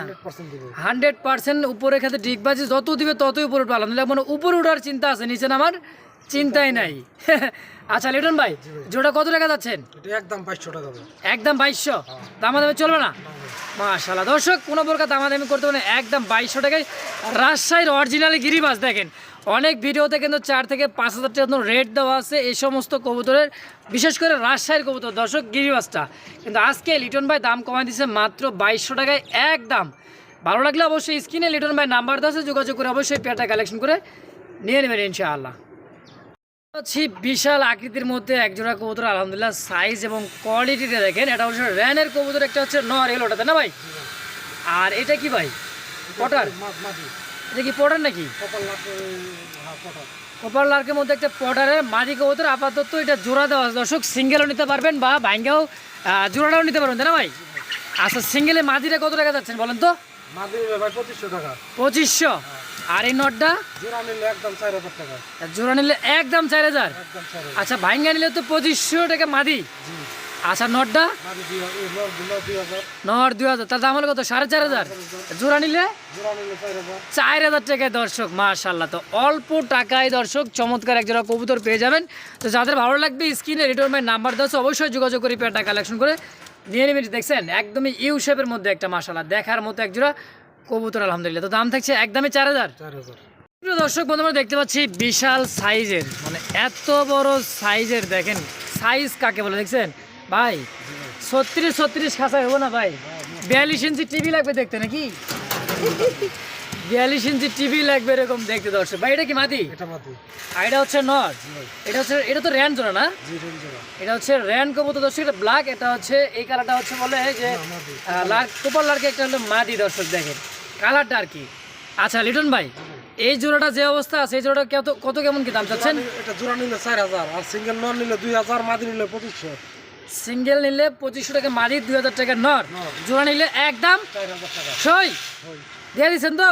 হান্ড্রেড পার্সেন্ট উপরে খেতে ডিগবাজি যত দিবে ততই উপরে উঠবে। আলহামদুলিল্লাহ মানে উপরে উঠার চিন্তা আছে নিচে নামার চিন্তাই নাই। আচ্ছা লিটন ভাই জোড়া কত টাকা যাচ্ছেন? একদম বাইশশো টাকা একদম বাইশশো? দামাদামি চলবে না? মাশাল্লাহ দর্শক কোনো প্রকার দামাদামি করতে পারেন একদম বাইশশো টাকায় রাজশাহীর অরিজিনালি গিরিবাস দেখেন। অনেক ভিডিওতে কিন্তু চার থেকে পাঁচ হাজার টাকা রেট দেওয়া আছে এই সমস্ত কবুতরের, বিশেষ করে রাজশাহীর কবুতর, দর্শক গিরিবাসটা। কিন্তু আজকে লিটন ভাই দাম কমাই দিচ্ছে মাত্র বাইশশো টাকায় এক দাম। ভালো লাগলে অবশ্যই স্ক্রিনে লিটন ভাই নাম্বার দেওয়া আছে, যোগাযোগ করে অবশ্যই পেয়ারটা কালেকশন করে নিয়ে নেবেন ইনশাআল্লাহ। হচ্ছে বিশাল আকৃতির মধ্যে একজোড়া কবুতর, আলহামদুলিল্লাহ সাইজ এবং কোয়ালিটিটা দেখেন। এটা হচ্ছে র্যানের কবুতর, একটা হচ্ছে নর এল ওটাতে না ভাই? আর এটা কি ভাই? মাটি। এটা কি পটার নাকি? কপাল কপার লার্কের মধ্যে একটা পটারের মাদি কবুতর আপাতত এটা জোড়া দেওয়া দর্শক সিঙ্গেলও নিতে পারবেন বা ভাঙ্গাও জোড়াটাও নিতে পারবেন তাই না ভাই? আচ্ছা সিঙ্গেলে মাদিটা কত টাকা যাচ্ছেন বলেন তো? পঁচিশশো আর এই নটটা? জোড়া নিলে একদম চার হাজার আচ্ছা ভাঙ্গা নিলে তো পঁচিশশো টাকা মাদি আচ্ছা নটটা? মাটি দুই হাজার। তার দাম হলো কত? সাড়ে চার হাজার। জোড়া নিলে? চার হাজার টাকায় দর্শক মাশাল্লাহ তো অল্প টাকায় দর্শক চমৎকার একজোড়া কবুতর পেয়ে যাবেন। তো যাদের ভালো লাগবে স্ক্রিনে রিটার্নমেন্ট নাম্বার দেওয়া অবশ্যই যোগাযোগ করে পেয়ারটা কালেকশন করে নিয়ে নেবেন। দেখছেন একদমই ইউ শেপের মধ্যে একটা মাশাল্লাহ দেখার মতো একজোড়া কবুতর আলহামদুলিল্লাহ। তো দাম থাকছে একদমই চার হাজার। দর্শক বন্ধু আমরা দেখতে পাচ্ছি বিশাল সাইজের মানে এত বড় সাইজের দেখেন সাইজ কাকে বলে দেখছেন? ভাই ছত্রিশ ছত্রিশ খাঁচা হব না ভাই। বিয়াল্লিশ ইঞ্চি টিভি লাগবে দেখতে নাকি? বিয়াল্লিশ ইঞ্চি টিভি লাগবে এরকম দেখতে দর্শক। ভাই এটা কি মাটি? এটা আর এটা হচ্ছে নট। এটা হচ্ছে এটা তো র্যান জোড়া না? এটা হচ্ছে র্যান কবুতর দর্শক এটা ব্ল্যাক এটা হচ্ছে এই কালারটা হচ্ছে বলে যে মাটি। লাল কোপার লার্কে একটা হলো মাদি দর্শক দেখেন। কালারটা আর কি। আচ্ছা লিটন ভাই এই জোড়াটা যে অবস্থা আছে এই জোড়াটা কত কত কেমন কি দাম চাচ্ছেন? এটা জোড়া নিলে চার হাজার আর সিঙ্গেল নন নিলে দুই হাজার মাদি নিলে পঁচিশশো। সিঙ্গেল নিলে পঁচিশশো টাকা মাদি দুই হাজার টাকা নর। জোড়া নিলে একদম সই। দিয়ে দিচ্ছেন তো?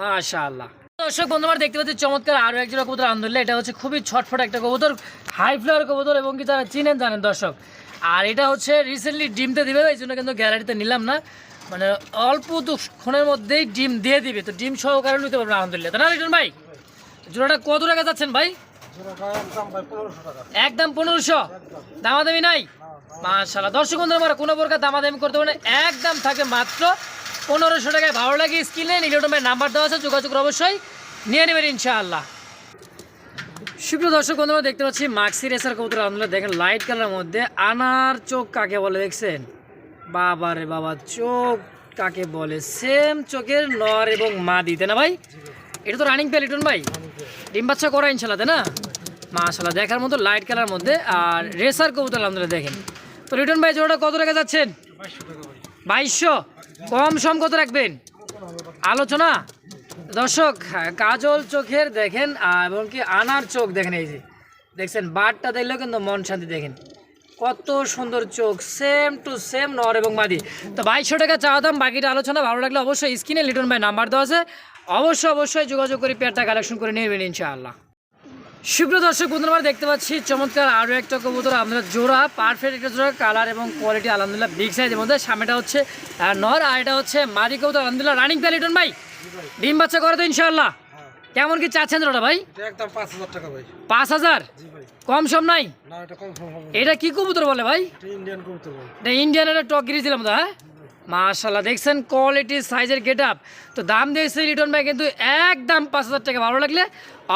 মাশাআল্লাহ। দর্শক বন্ধুবার দেখতে পাচ্ছি চমৎকার আরও এক জোড়া কবুতর আলহামদুলিল্লাহ এটা হচ্ছে খুবই ছটফট একটা কবুতর হাই ফ্লাওয়ার কবুতর এবং কি যারা চিনেন জানেন দর্শক। আর এটা হচ্ছে রিসেন্টলি ডিমতে দিবে এই জন্য কিন্তু গ্যালারিতে নিলাম না। মানে অল্প তো ক্ষণের মধ্যেই ডিম দিয়ে দিবে। তো ডিম সহকারে নিতে পারবেন আলহামদুলিল্লাহ। তাই না রিটন ভাই? জোড়াটা কত টাকা যাচ্ছেন ভাই? একদম পনেরোশো। দামাদামি নাই? মাশাল্লাহ দর্শক বন্ধুরা, আমরা কোনো প্রকার দামাদামি করতে পারে একদম থাকে মাত্র পনেরোশো টাকায়। ভালো লাগে স্ক্রিনে নিলোটমের নাম্বার দেওয়া আছে, যোগাযোগ অবশ্যই নিয়ে নেবেন ইনশাআল্লাহ। সুপ্রিয় দর্শক বন্ধুরা, দেখতে পাচ্ছি মাক্সি রেসার কবুতর। আলহামদুলিল্লাহ দেখেন লাইট কালারের মধ্যে আনার চোখ কাকে বলে, দেখছেন? বাবা রে বাবা, চোখ কাকে বলে? সেম চোখের নর এবং মা দিতে না ভাই? এটা তো রানিং প্যালিটন ভাই। ডিম বাচ্চা করা ইনশাল্লাহ তাই না? মাশাল্লাহ দেখার মতো লাইট কালার মধ্যে আর রেসার কবুতর আলহামদুলিল্লাহ দেখেন। তো রিটন ভাই জোড়াটা কত টাকা যাচ্ছেন? বাইশশো। কম সম কত রাখবেন? আলোচনা। দর্শক হ্যাঁ, কাজল চোখের দেখেন এবং কি আনার চোখ দেখেন এই যে। দেখছেন বারটা দেখলেও কিন্তু মন শান্তি দেখেন। কত সুন্দর চোখ সেম টু সেম নর এবং মাদি। তো বাইশশো টাকা চাওয়া দাম বাকিটা আলোচনা ভালো লাগলে অবশ্যই স্ক্রিনে লিটন ভাই নাম্বার দেওয়া আছে। অবশ্যই অবশ্যই যোগাযোগ করে পেয়ারটা কালেকশন করে নেবেন ইনশাআল্লাহ। সুপ্রিয় দর্শক বন্ধুরা দেখতে পাচ্ছি চমৎকার আরও একটা কবুতর আমরা জোড়া পারফেক্ট একটা জোড়া কালার এবং কোয়ালিটি আলহামদুলিল্লাহ বিগ সাইজের মধ্যে। সামনেটা হচ্ছে নর আর এটা হচ্ছে মাদি কবুতর আলহামদুলিল্লাহ রানিং প্যালিটন ভাই। ডিম বাচ্চা করে তো ইনশাআল্লাহ। হ্যাঁ। কেমন কি চাচ্ছেন জোড়াটা ভাই? একদম পাঁচ হাজার টাকা ভাই। পাঁচ হাজার? কম সম নাই? এটা কি কবুতর বলে ভাই? এটা ইন্ডিয়ান কবুতর এটা ইন্ডিয়ান একটা টক গিরিজ দিলাম তো হ্যাঁ? মাশাল্লাহ দেখছেন কোয়ালিটি সাইজের গেট আপ তো দাম দিয়েছে লিটন ভাই কিন্তু একদম পাঁচ হাজার টাকা। ভালো লাগলে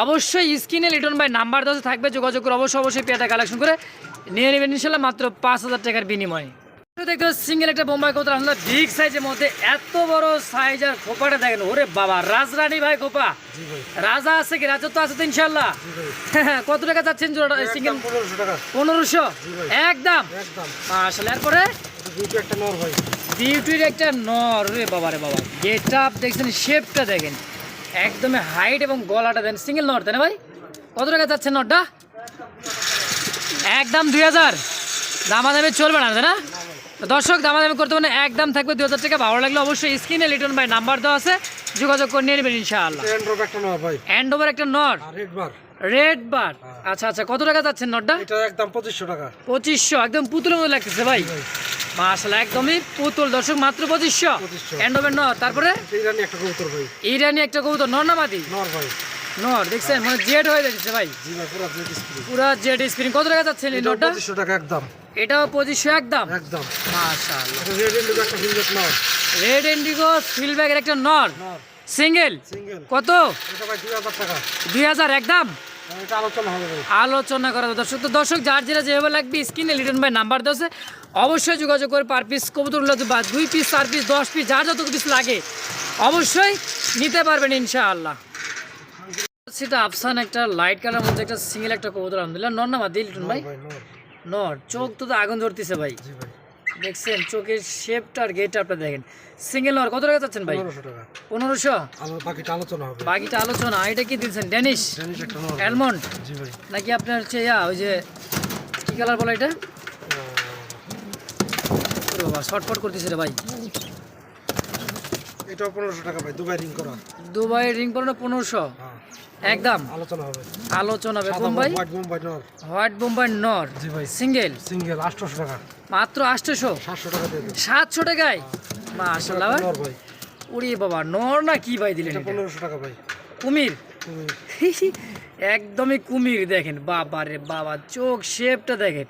অবশ্যই স্ক্রিনে লিটন ভাই নাম্বার দেওয়া থাকবে যোগাযোগ করে অবশ্যই অবশ্যই পেটা কালেকশন করে। নিয়ে নেবেন ইনশাল্লাহ মাত্র পাঁচ হাজার টাকার বিনিময়ে। দেখতে সিঙ্গেল একটা বোম্বাই কবুতর আমরা বিগ সাইজের মধ্যে এত বড় সাইজ আর খোপাটা দেখেন ওরে বাবা রাজরানী ভাই খোপা রাজা আছে কি? রাজত্ব আছে তো ইনশাল্লাহ কত টাকা চাচ্ছেন সিঙ্গেল পনেরোশো টাকা। পনেরোশো? একদম? আসলে এরপরে? একটা নর ভাই। বিউটির একটা নর রে বাবা রে বাবা। গেট আপ দেখছেন শেপটা দেখেন। একদমই হাইট এবং গলাটা দেন সিঙ্গেল নর তাই না ভাই? কত টাকা যাচ্ছে নরটা? একদম দুই হাজার। দামাদামি চলবে না তাই না? দর্শক দামাদামি করতে মানে একদম থাকবে দুই হাজার টাকা। ভালো লাগলে অবশ্যই স্ক্রিনে লিটন ভাই নাম্বার দেওয়া আছে। যোগাযোগ করে নিয়ে নেবেন ইনশাআল্লাহ। হ্যান্ড ওভার একটা নট আর রেড বার রেড বার আচ্ছা আচ্ছা কত টাকা যাচ্ছেন নটটা এটা একদম পঁচিশশো টাকা। পঁচিশশো একদম পুতুলের মতো লাগতেছে ভাই। একদমই পুতুল। দর্শক মাত্র পঁচিশশো। 2500 হ্যান্ড ওভার তারপরে? ইরানি একটা কবুতর ভাই। ইরানি একটা কবুতর নর না মাদি নর ভাই। নর দেখছেন? মানে জেড হয়ে যাচ্ছে ভাই। জি ভাই পুরো জেড স্প্রিং পুরা জেড স্ক্রিন কত টাকা যাচ্ছেন এই নটটা পঁচিশশো টাকা একদম। এটাও একদম? একদম। মাশাআল্লাহ। রেড ইন্ডিগো একটা ফিঙ্গার নর। রেড ইন্ডিগো সিলব্যাগের একটা নর। সিঙ্গেল সিঙ্গেল কত? এটা ভাই টাকা। একদম? আলোচনা ভাই। আলোচনা করা দর্শক তো দর্শক যার যেটা যেভাবে লাগবে স্ক্রিনে লিটন ভাই নাম্বার দেওয়া অবশ্যই যোগাযোগ করে পার পিস কবুতরগুলো বা দুই পিস চার পিস দশ পিস যার যত পিস লাগে অবশ্যই নিতে পারবেন ইনশাআল্লাহ। সেটা আফসান একটা লাইট কালার মধ্যে একটা সিঙ্গেল একটা কবুতর আলহামদুলিল্লাহ নর না দিল ভাই? নর চোখ তো আগুন ধরতেছে ভাই। ভাই। দেখছেন চোখের শেপটা আর গেটটা আপনি দেখেন। সিঙ্গেল নর কত টাকা চাচ্ছেন ভাই? পনেরোশো বাকিটা আলোচনা হবে। বাকিটা আলোচনা এটা কি দিচ্ছেন ড্যানিশ অ্যালমন্ড নাকি আপনার হচ্ছে ইয়া ওই যে কি কালার বলে এটা? ওরে বাবা শর্টফট করতেছে রে ভাই। এটাও পনেরোশো টাকা ভাই দুবাই রিং করা। দুবাই রিং পড়ানো পনেরোশো? হ্যাঁ। একদম? আলোচনা হবে। আলোচনা হবে। বোম্বাই হোয়াইট বোম্বাই নর। হোয়াইট বোম্বাই নর। জি ভাই। সিঙ্গেল? সিঙ্গেল আটশোশো টাকা। মাত্র আটশোশো? সাতশো টাকা দিয়ে সাতশো টাকায়? মাশাল্লাহ ভাই। নর ভাই। উড়ি বাবা নর না কি ভাই দিলেন এটা এটা? পনেরোশো টাকা ভাই। কুমির? একদমই কুমির দেখেন। বাবা রে বাবা চোখ শেপটা দেখেন।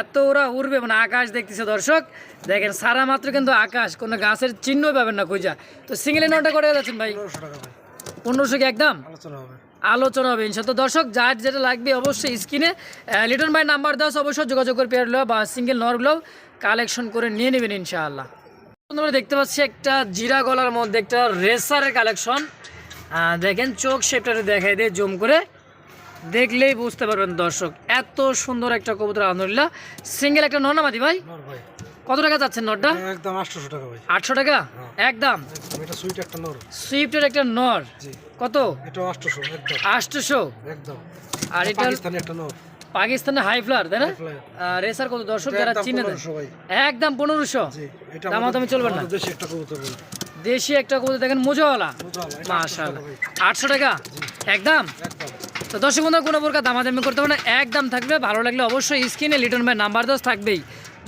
এত ওরা উড়বে মানে আকাশ দেখতেছে দর্শক। দেখেন সারা মাত্র কিন্তু আকাশ কোনো গাছের চিহ্ন পাবেন না খুঁজা। তো সিঙ্গেল নটা করে যাচ্ছেন ভাই? পনেরোশো কি একদম? আলোচনা হবে। আলোচনা হবে তো দর্শক যার যেটা লাগবে অবশ্যই স্ক্রিনে লিটন ভাই নাম্বার দেওয়া অবশ্যই যোগাযোগ করে পেয়ারগুলো বা সিঙ্গেল নরগুলো কালেকশন করে নিয়ে নেবেন ইনশাআল্লাহ। তোমরা দেখতে পাচ্ছি একটা জিরা গলার মধ্যে একটা রেসারের কালেকশন দেখেন চোখ শেপটা দেখাই দিয়ে জুম করে। দেখলেই বুঝতে পারবেন দর্শক এত সুন্দর একটা কবুতর আলহামদুলিল্লাহ। সিঙ্গেল একটা নর ভাই? কত টাকা যাচ্ছেন এটা একদম আটশোশো টাকা ভাই। আটশো টাকা? একদম। একদম এটা সুইট একটা নর। সুইফটের একটা নর। কত? আটশোশো একদম। আর এটা পাকিস্তানি একটা নর। পাকিস্তানের হাই ফ্লার তাই না? আর রেসার কত দর্শক এটা যারা চিনে দেয় 1500 ভাই। একদম পনেরোশো? জি এটা চলবে না? আমাদের একটা কবুতর দেশি একটা কবুতর দেখেন মোজাওয়ালা। মাশাআল্লাহ। 800 আটশো টাকা? একদম? একদম। তো দর্শক বন্ধু কোনো প্রকার দামাদামি করতে হবে না একদম থাকবে ভালো লাগলে অবশ্যই স্ক্রিনে লিটন ভাই নাম্বার দশ থাকবেই।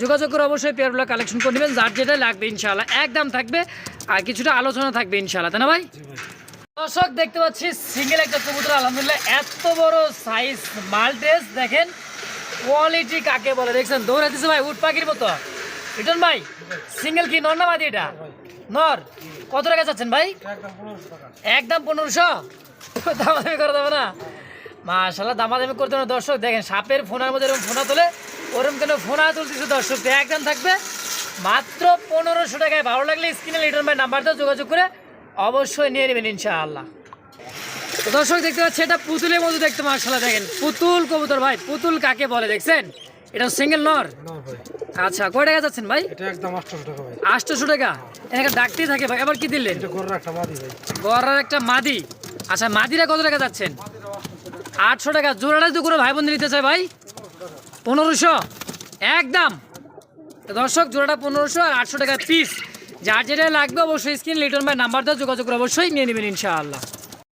যোগাযোগ করে অবশ্যই পেয়ারগুলো কালেকশন করে নেবেন যার যেটা লাগবে ইনশাআল্লাহ। একদম থাকবে আর কিছুটা আলোচনা থাকবে ইনশাআল্লাহ তাই না ভাই? দর্শক দেখতে পাচ্ছি সিঙ্গেল একটা কবুতর আলহামদুলিল্লাহ এত বড় সাইজ মাল্টেস দেখেন কোয়ালিটি কাকে বলে দেখছেন? দৌড়াতেছে ভাই উট পাখির মতো। রিটন ভাই সিঙ্গেল কি? নর না মাদি এটা? নর। কত টাকা চাচ্ছেন ভাই? একদম পনেরোশো দামাদামি করে দেবে না। মাশাল্লাহ দামাদামি করতে না। দর্শক দেখেন সাপের ফোনার মধ্যে এরকম ফোনা তোলে ওরকম কেন ফোনা তুলতেছে দর্শক? একদম থাকবে। মাত্র পনেরোশো টাকায় ভালো লাগলে স্ক্রিনে লিটন ভাই নাম্বারটা যোগাযোগ করে অবশ্যই নিয়ে নেবেন ইনশাআল্লাহ। দর্শক দেখতে পাচ্ছি এটা পুতুলের মতো দেখতে মার্শাল্লাহ দেখেন। পুতুল কবুতর ভাই পুতুল কাকে বলে দেখছেন? এটা সিঙ্গেল নর আচ্ছা কয় টাকা যাচ্ছেন ভাই? এটা একদম আটশোশো টাকা ভাই। আটশোশো টাকা? এখানে ডাকতেই থাকে ভাই এবার কি দিলেন? এটা গরুর একটা মাদি ভাই। গড়ার একটা মাদি। আচ্ছা মাদিরা কত টাকা যাচ্ছেন? আটশো টাকা জোড়াটা তো কোনো ভাই বোন নিতে চাই ভাই। পনেরোশো, একদম। দর্শক, জোড়াটা পনেরোশো আর আটশো টাকা পিস যার যেটা লাগবে অবশ্যই স্ক্রিন লিটন ভাই নাম্বার দেওয়া যোগাযোগ করে অবশ্যই নিয়ে নেবেন ইনশাআল্লাহ।